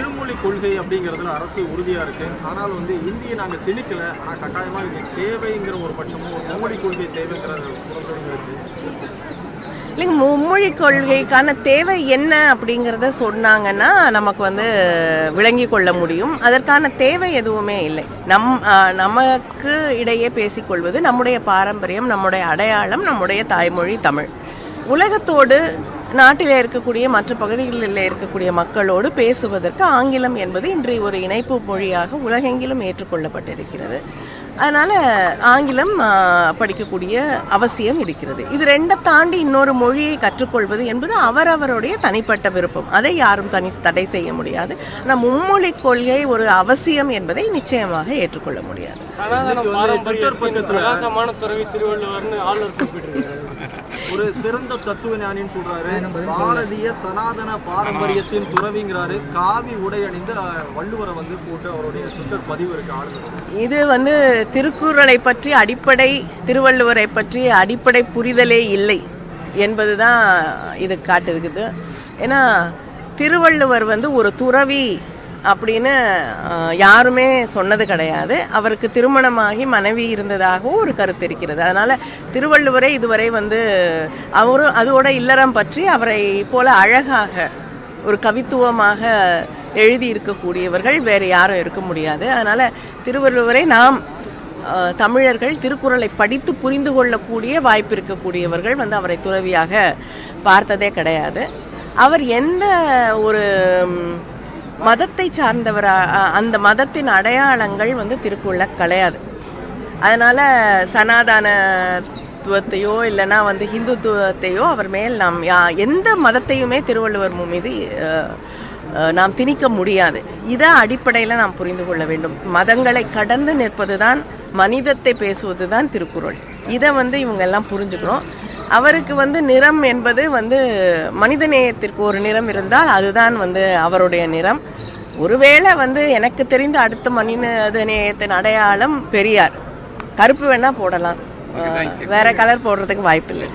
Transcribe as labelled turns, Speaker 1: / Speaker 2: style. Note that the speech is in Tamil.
Speaker 1: இருமொழி கொள்கை அப்படிங்கிறதுல அரசு உறுதியாக இருக்கு. ஆனால் வந்து இந்தியை நாங்கள் திணிக்கல. ஆனால் கட்டாயமாக இது தேவைங்கிற ஒரு பட்சமும் ஒரு மும்மொழி கொள்கை தேவைங்கிற
Speaker 2: இல்லைங்க மும்மொழி கொள்கைக்கான தேவை என்ன அப்படிங்கிறத சொன்னாங்கன்னா நமக்கு வந்து விளங்கி கொள்ள முடியும். அதற்கான தேவை எதுவுமே இல்லை. நம் நமக்கு இடையே பேசிக்கொள்வது நம்முடைய பாரம்பரியம் நம்முடைய அடையாளம் நம்முடைய தாய்மொழி தமிழ். உலகத்தோடு நாட்டில் இருக்கக்கூடிய மற்ற பகுதிகளில் இருக்கக்கூடிய மக்களோடு பேசுவதற்கு ஆங்கிலம் என்பது இன்றைய ஒரு இணைப்பு மொழியாக உலகெங்கிலும் ஏற்றுக்கொள்ளப்பட்டிருக்கிறது. அதனால் ஆங்கிலம் படிக்கக்கூடிய அவசியம் இருக்கிறது. இது ரெண்டை தாண்டி இன்னொரு மொழியை கற்றுக்கொள்வது என்பது அவரவருடைய தனிப்பட்ட விருப்பம். அதை யாரும் தனி தடை செய்ய முடியாது. ஆனால் மும்மொழி கொள்கை ஒரு அவசியம் என்பதை நிச்சயமாக ஏற்றுக்கொள்ள முடியாது.
Speaker 1: ஒரு சிறந்த தத்துவ ஞானின்னு சொல்றாரு பாரதிய சனாதன பாரம்பரியத்தின் துறவிங்கிறாரு. காவி உடை அணிந்து வள்ளுவரை வந்து போட்டு அவருடைய ட்விட்டர் பதிவு இருக்கு ஆளுநர்.
Speaker 2: இது வந்து திருக்குறளை பற்றி அடிப்படை திருவள்ளுவரை பற்றி அடிப்படை புரிதலே இல்லை என்பதுதான் இது காட்டுதுக்குது ஏன்னா திருவள்ளுவர் வந்து ஒரு துறவி அப்படின்னு யாருமே சொன்னது கிடையாது. அவருக்கு திருமணமாகி மனைவி இருந்ததாகவும் ஒரு கருத்து இருக்கிறது. அதனால திருவள்ளுவரே இதுவரை வந்து அவரும் அதோட இல்லறம் பற்றி அவரை போல அழகாக ஒரு கவித்துவமாக எழுதி இருக்கக்கூடியவர்கள் வேறு யாரும் இருக்க முடியாது. அதனால திருவள்ளுவரை நாம் தமிழர்கள் திருக்குறளை படித்து புரிந்து கொள்ளக்கூடிய வாய்ப்பு இருக்கக்கூடியவர்கள் வந்து அவரை துறவியாக பார்த்ததே கிடையாது. அவர் எந்த ஒரு மதத்தை சார்ந்தவர் அந்த மதத்தின் அடையாளங்கள் வந்து திருக்குள்ள கிடையாது அதனால சனாதானத்துவத்தையோ இல்லைன்னா வந்து ஹிந்துத்துவத்தையோ அவர் மேல் நாம் எந்த மதத்தையுமே திருவள்ளுவர் மீது நாம் திணிக்க முடியாது. இதை அடிப்படையில் நாம் புரிந்து கொள்ள வேண்டும். மதங்களை கடந்து நிற்பது தான் மனிதத்தை பேசுவது தான் திருக்குறள். இதை வந்து இவங்க எல்லாம் புரிஞ்சுக்கணும். அவருக்கு வந்து நிறம் என்பது வந்து மனிதநேயத்திற்கு ஒரு நிறம் இருந்தால் அதுதான் வந்து அவருடைய நிறம். ஒருவேளை வந்து எனக்கு தெரிந்த அடுத்த மனிதநேயத்தின் அடையாளம் பெரியார். கருப்பு வேணா போடலாம். வேற கலர் போடுறதுக்கு வாய்ப்பில்லை.